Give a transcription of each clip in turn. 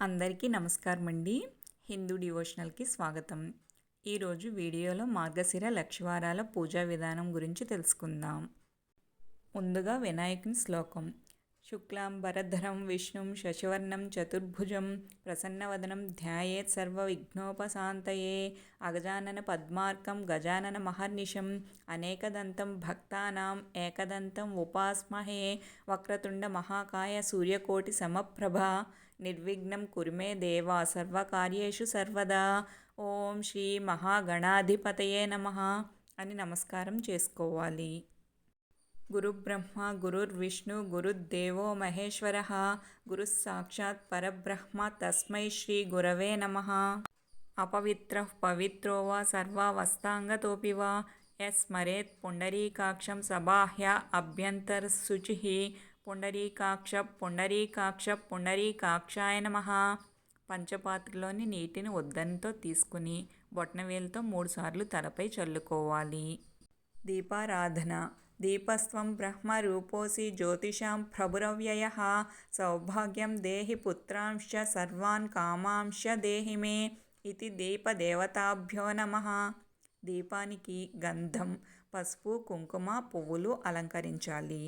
అందరికీ నమస్కారం అండి హిందూ డివోషనల్కి స్వాగతం. ఈరోజు వీడియోలో మార్గశిర లక్షవారాల పూజా విధానం గురించి తెలుసుకుందాం. ముందుగా వినాయకుని శ్లోకం. శుక్లాంబరధరం విష్ణుం శశివర్ణం చతుర్భుజం ప్రసన్నవదనం ధ్యాయేత్ సర్వ విఘ్నోపశాంతయే అగజానన పద్మార్కం గజానన మహర్నిశం అనేకదంతం భక్తానాం ఏకదంతం ఉపాస్మహే వక్రతుండ మహాకాయ సూర్యకోటి సమప్రభ నిర్విఘ్నం కురుమే దేవా సర్వకార్యేషు సర్వదా. ఓం శ్రీ మహాగణాధిపతయే నమ అని నమస్కారం చేసుకోవాలి. గురుబ్రహ్మ గురుర్విష్ణు గురుర్దేవో మహేశ్వర. గురుస్సాక్షాత్ పరబ్రహ్మ తస్మై శ్రీ గురవే నమ. అపవిత్ర పవిత్రో వా సర్వావస్థాంగతోపి వా. ఎస్మరేత్ పుండరీకాక్షం సబాహ్య అభ్యంతరశుచి. పుండరీకాక్ష పుండరీకాక్ష పుండరీకాక్షాయ నమ. పంచపాత్రలోని నీటిని ఉద్దనితో తీసుకుని బొట్నవేలుతో మూడుసార్లు తలపై చల్లుకోవాలి. దీపారాధన. దీపస్వం బ్రహ్మ రూపోసి జ్యోతిషాం ప్రభురవ్యయ. సౌభాగ్యం దేహి పుత్రాంశ సర్వాన్ కామాంశ దేహి మే ఇది దీపదేవతాభ్యో నమ. దీపానికి గంధం పసుపు కుంకుమ పువ్వులు అలంకరించాలి.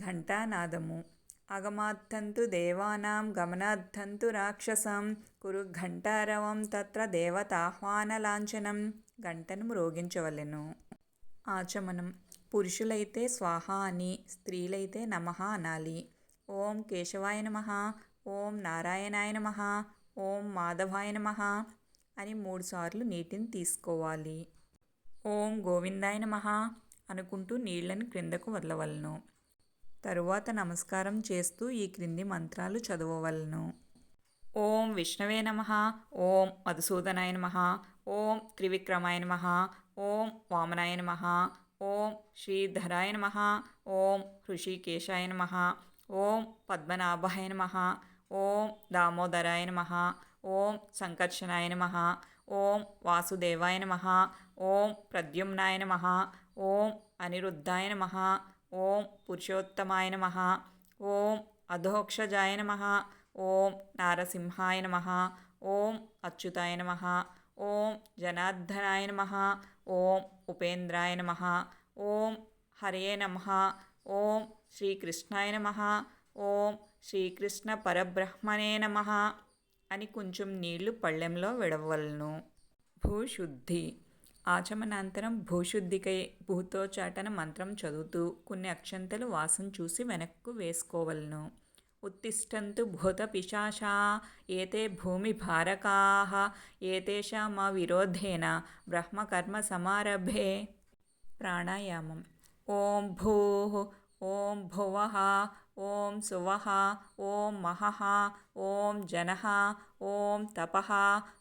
ఘంటానాదము. అగమార్థంతు దేవానాం గమనార్థంతు రాక్షసం. కురు ఘంటారవం తత్ర దేవతాహ్వానలాంఛనం. గంటను మ్రోగించవలెను. ఆచమనం. పురుషులైతే స్వాహ అని స్త్రీలైతే నమ అనాలి. ఓం కేశవాయ నమ ఓం నారాయణాయ నమ ఓం మాధవాయ నమ అని మూడుసార్లు నీటిని తీసుకోవాలి. ఓం గోవిందాయ నమ అనుకుంటూ నీళ్ళను క్రిందకు వదలవలను. తరువాత నమస్కారం చేస్తూ ఈ క్రింది మంత్రాలు చదవవలను ఓం విష్ణవే నమ ఓం మధుసూదనాయ నమ ఓం త్రివిక్రమాయ నమ ఓం వామనాయ నమ ఓం శ్రీధరాయ నమ ఓం హృషికేశాయ నమ ఓం పద్మనాభాయ నమ ఓం దామోదరాయ నమ ఓం సంకర్షణాయ నమ ఓం వాసుదేవాయ నమ ఓం ప్రద్యుమ్నాయ నమ ఓం అనిరుద్ధాయ నమ ఓం పురుషోత్తమాయ నమ. ఓం అధోక్షజాయ నమ. ఓం నారసింహాయ నమ. ఓం అచ్యుతాయ నమ. ఓం జనార్దనాయ నమ. ఓం ఉపేంద్రాయ నమ. ఓం హరే నమ. ఓం శ్రీకృష్ణాయ నమ. ఓం శ్రీకృష్ణ పరబ్రహ్మణే నమ అని కొంచెం నీళ్ళు పళ్ళెంలో విడవలను. భూశుద్ధి. ఆచమనాంతరం భూశుద్ధికై భూతోచాటన మంత్రం చదువుతూ కొన్ని అక్షంతలు వాసం చూసి వెనక్కు వేసుకోవలను. ఉత్తిష్టంతు భూత భూతపిశాచా ఏతే భూమి భూమిభారకాः ఏతేషాం విరోధేన బ్రహ్మకర్మ సమారభే. ప్రాణాయామం. ఓం భూ ఓం భువ ఓం సువ ఓం మహ ఓం జన ఓం తప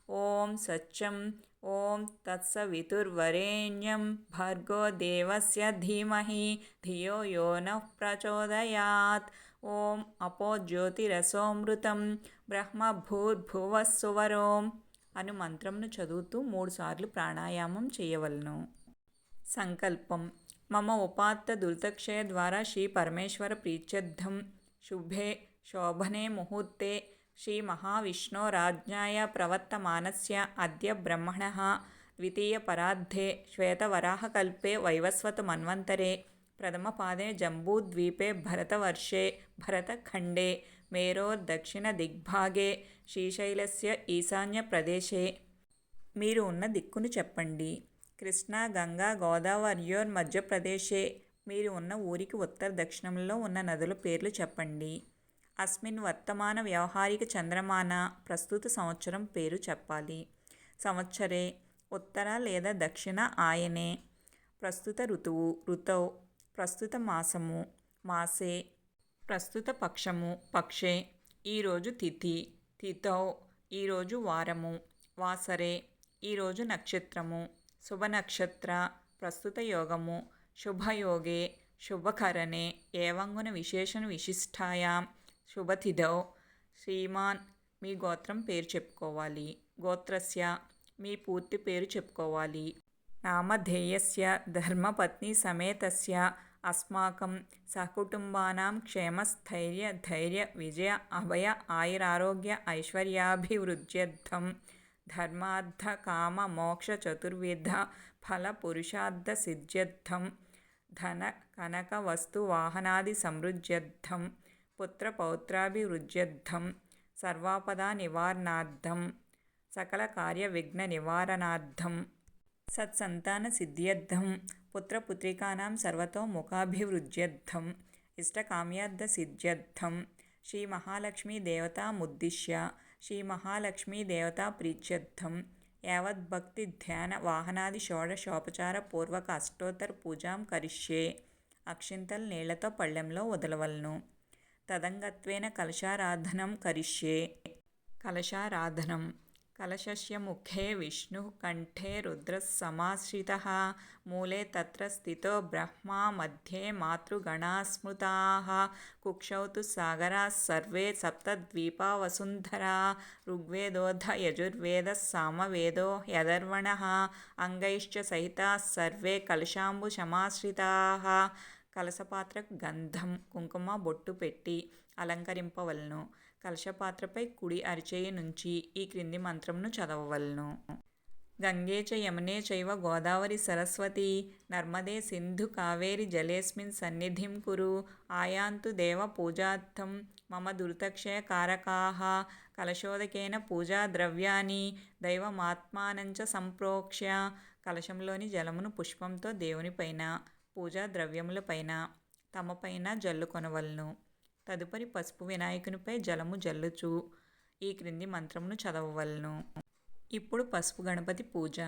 ఓం సత్యం ఓం తత్సవితుర్వరేణ్యం భర్గో దేవస్య ధీమహి ధియో యో నః ప్రచోదయాత్ ఓం అపో జ్యోతిరసోమృతం బ్రహ్మ భూర్భువస్సువరోం అను మంత్రంను చదువుతూ మూడుసార్లు ప్రాణాయామం చేయవలను సంకల్పం మమ ఉపాత్త దుర్దక్షయ ద్వారా శ్రీ పరమేశ్వర ప్రీత్యర్థం శుభే శోభనే ముహూర్తే శ్రీ మహావిష్ణోరాజ్ఞాయ ప్రవర్తమానస్య అద్య బ్రహ్మణः ద్వితీయపరార్ధే శ్వేతవరాహకల్పే వైవస్వతమన్వంతరే ప్రథమపాదే జంబూద్వీపే భరతవర్షే భరతఖండే మేరోర్దక్షిణదిగ్భాగే శ్రీశైలస్య ఈశాన్య ప్రదేశే మీరు ఉన్న దిక్కును చెప్పండి. కృష్ణా గంగా గోదావరియోర్ మధ్యప్రదేశే. మీరు ఉన్న ఊరికి ఉత్తర దక్షిణంలో ఉన్న నదుల పేర్లు చెప్పండి. అస్మిన్ వర్తమాన వ్యవహారిక చంద్రమాన ప్రస్తుత సంవత్సరం పేరు చెప్పాలి. సంవత్సరే ఉత్తర లేదా దక్షిణ ఆయనే. ప్రస్తుత ఋతువు ఋతౌ ప్రస్తుత మాసము మాసే ప్రస్తుత పక్షము పక్షే ఈరోజు తిథి తిథౌ ఈరోజు వారము వాసరే ఈరోజు నక్షత్రము శుభ నక్షత్ర ప్రస్తుత యోగము శుభయోగే శుభకరణే ఏవంగున విశేషణ విశిష్టాయాం శుభతిథౌ. శ్రీమాన్ మీ గోత్రం పేరు చెప్పుకోవాలి. గోత్రస్య మీ పూర్తి పేరు చెప్పుకోవాలి. నామధేయస్య ధర్మపత్ని సమేతస్య అస్మాకం సకుటుంబానాం క్షేమస్థైర్య ధైర్య విజయ అభయ ఆయురారోగ్య ఐశ్వర్యాభివృద్ధ్యర్థం ధర్మార్థ కామ మోక్ష చతుర్విధ ఫల పురుషార్థ సిద్ధ్యర్థం ధన కనక వస్తు వాహనాది సమృద్ధ్యర్థం పుత్ర పౌత్రాభివృద్ధ్యర్థం సర్వాపదా నివారణార్థం సకల కార్య విఘ్న నివారణార్థం సత్సంతాన సిద్ధ్యర్థం పుత్రపుత్రికానాం సర్వతోముఖాభివృద్ధ్యర్థం ఇష్టకామ్యార్థ సిద్ధ్యర్థం శ్రీ మహాలక్ష్మీ దేవతాముద్దిశ్య శ్రీ మహాలక్ష్మీ దేవతా ప్రీత్యర్థం యావద్భక్తి ధ్యాన వాహనాది షోడశోపచార పూర్వక అష్టోత్తర పూజాం కరిష్యే అక్షింతలు నీళ్ళతో పళ్ళెంలో వదలవలను. తదంగత్వేన కలశారాధనం కరిష్యే. కలశారాధనం. కలశస్య ముఖే విష్ణుः కంఠే రుద్రः సమాశ్రితः. మూలే తత్ర స్థితో బ్రహ్మా మధ్యే మాతృగణాः స్మృతాः. కుక్షౌ తు సాగరాः సర్వే సప్తద్వీపా వసుంధరా. ఋగ్వేదోధ యజుర్వేదः సామవేదో యదర్వణः. అంగైశ్చ సహితాः సర్వే కలశాంబుసమాశ్రితాः కలశపాత్ర గంధం కుంకుమ బొట్టు పెట్టి అలంకరింపవలను. కలశపాత్రపై కుడి అరిచేయి నుంచి ఈ క్రింది మంత్రంను చదవవలను. గంగే చ యమునే చైవ గోదావరి సరస్వతి నర్మదే సింధు కావేరి జలేస్మిన్ సన్నిధిం కురు ఆయాంతు దేవ పూజార్థం మమ దుర్తక్షయ కారకాః కలశోదకేన పూజా ద్రవ్యాన్ని దైవమాత్మానంచ సంప్రోక్ష్య కలశంలోని జలమును పుష్పంతో దేవునిపైన పూజా ద్రవ్యములపైన తమపైన జల్లు కొనవలను. తదుపరి పసుపు వినాయకునిపై జలము జల్లుచు ఈ క్రింది మంత్రమును చదవవలను. ఇప్పుడు పసుపు గణపతి పూజ.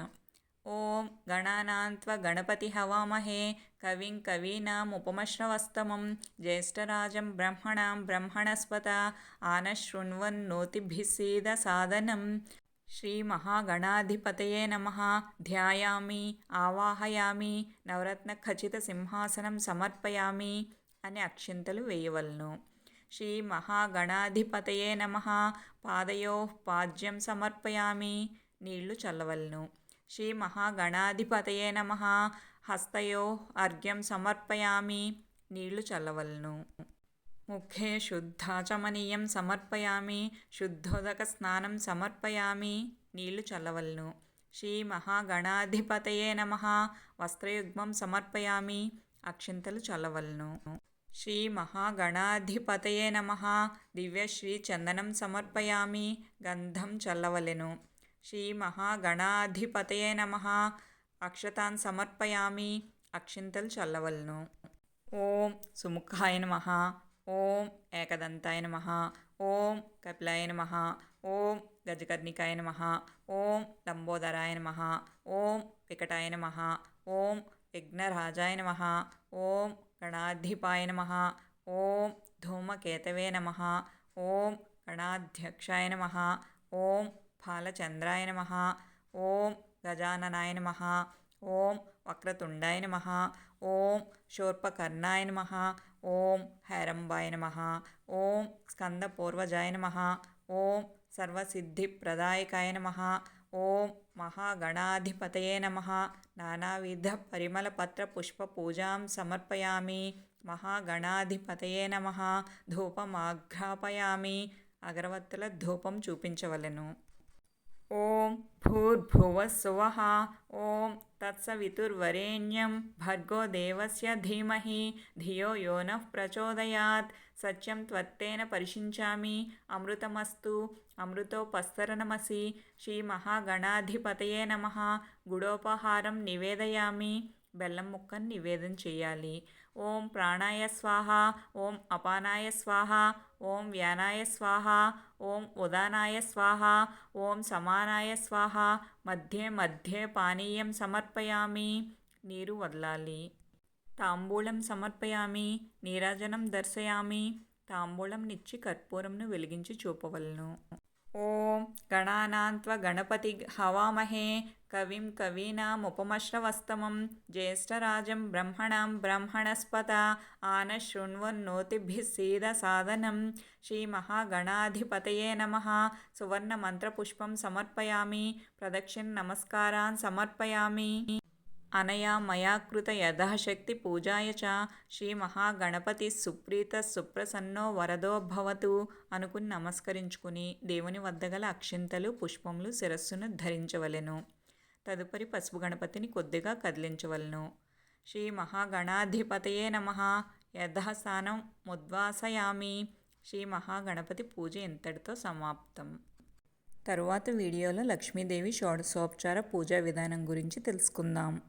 ఓం గణానాంత్వ గణపతి హవామహే కవిం కవీనాముపమశ్రవస్తమం జ్యేష్ఠరాజం బ్రహ్మణాం బ్రహ్మణస్పత ఆనశృణ్వన్నోతిభిసీద సాధనం. శ్రీమహాగణాధిపతయే నమ. ధ్యాయామి ఆవాహయామి నవరత్న ఖచ్చిత సింహాసనం సమర్పయామి అని అక్షింతలు వేయవలను. శ్రీ మహాగణాధిపతయే నమ. పాదయో పాద్యం సమర్పయామి నీళ్ళు చల్లవలను. శ్రీ మహాగణాధిపతయే నమ. హస్తయో అర్ఘ్యం సమర్పయామి నీళ్ళు చల్లవలను. ముఖే శుద్ధాచమనీయం సమర్పయామి. శుద్ధోదక స్నానం సమర్పయామి. నీళ్ళు చల్లవలను. శ్రీ మహాగణాధిపతయే నమ. వస్త్రయుగ్మం సమర్పయామి. అక్షింతలు చల్లవలను. శ్రీ మహాగణాధిపతయే నమ. దివ్యశ్రీ చందనం సమర్పయామి. గంధం చల్లవలెను. శ్రీ మహాగణాధిపతయే నమ. అక్షతాన్ సమర్పయామి. అక్షింతలు చల్లవలను. ఓం సుముఖాయ నమ. ఓం ఏకదంతాయ నమ ఓం కపిలాయ నమ ఓం గజకర్ణికాయ నమ ఓం లంబోదరాయ నమ ఓం వికటాయ నమ ఓం విఘ్నరాజాయ నమ ఓం గణాధిపాయ నమ ఓం ధూమకేతవే నమ ఓం గణాధ్యక్షాయ నమ ఓం ఫాలచంద్రాయ నమ ఓం గజాననాయ నమ ఓం వక్రతుండాయ నమ ఓం శూర్పకర్ణాయ నమ ఓం హేరంబాయ నమ. ఓం స్కందపూర్వజాయ నమ. ఓం సర్వసిద్ధిప్రదాయకాయ నమ. ఓం మహాగణాధిపతయే నమ. నానావిధ పరిమళపత్ర పుష్పపూజాం సమర్పయామి. మహాగణాధిపతయే నమ. ధూపమాఘ్రాపయామి. అగరవత్తుల ధూపం చూపించవలెను. ఓం భూర్భువ సువహ. ఓం తత్సవితుర్వరేణ్యం భర్గో దేవస్య ధీమహి ధియో యో నః ప్రచోదయాత్ సత్యం త్వత్తేన పరిశించామి అమృతమస్తు అమృతోపస్తరణమసి శ్రీ మహాగణాధిపతయే నమ గుడోపహారం నివేదయామి బెల్లం ముక్కను నివేదన చేయాలి. ఓం ప్రాణాయ స్వాహ ఓం అపానాయ స్వాహ ఓం వ్యానాయ స్వాహ ఓం ఉదానాయ స్వాహ ఓం సమానాయ స్వాహ మధ్యే మధ్యే పానీయం సమర్పయామి నీరు వదలాలి. తాంబూలం సమర్పయామి నీరాజనం దర్శయామి తాంబూలం నిచ్చి కర్పూరంను వెలిగించి చూపవలను. ఓం గణానాన్త్వ గణపతి హవామహే కవిం కవీనాముపమశ్రవస్తమం జ్యేష్ఠరాజం బ్రహ్మణాం బ్రహ్మణస్పత ఆన ఆనశృణ్వన్నోతిభిः సీదసాదనం. శ్రీమహాగణాధిపతయే నమ. సువర్ణమంత్రపుష్పం సమర్పయామి. ప్రదక్షిణ నమస్కారాన్ సమర్పయామి. అనయా మయా కృత యథాశక్తి పూజాయ చ. శ్రీ మహాగణపతి సుప్రీత సుప్రసన్నో వరదో భవతు అనుకుని నమస్కరించుకుని దేవుని వద్ద గల అక్షింతలు పుష్పములు శిరస్సును ధరించవలెను. తదుపరి పసుపు గణపతిని కొద్దిగా కదిలించవలను. శ్రీ మహాగణాధిపతయే నమ. యథాస్థానం ముద్వాసయామి. శ్రీ మహాగణపతి పూజ ఇంతటితో సమాప్తం. తరువాత వీడియోలో లక్ష్మీదేవి షోడశోపచార పూజా విధానం గురించి తెలుసుకుందాం.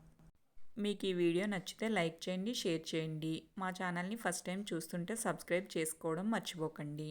మీకు ఈ వీడియో నచ్చితే లైక్ చేయండి షేర్ చేయండి. మా ఛానల్ని ఫస్ట్ టైం చూస్తుంటే సబ్స్క్రైబ్ చేసుకోవడం మర్చిపోకండి.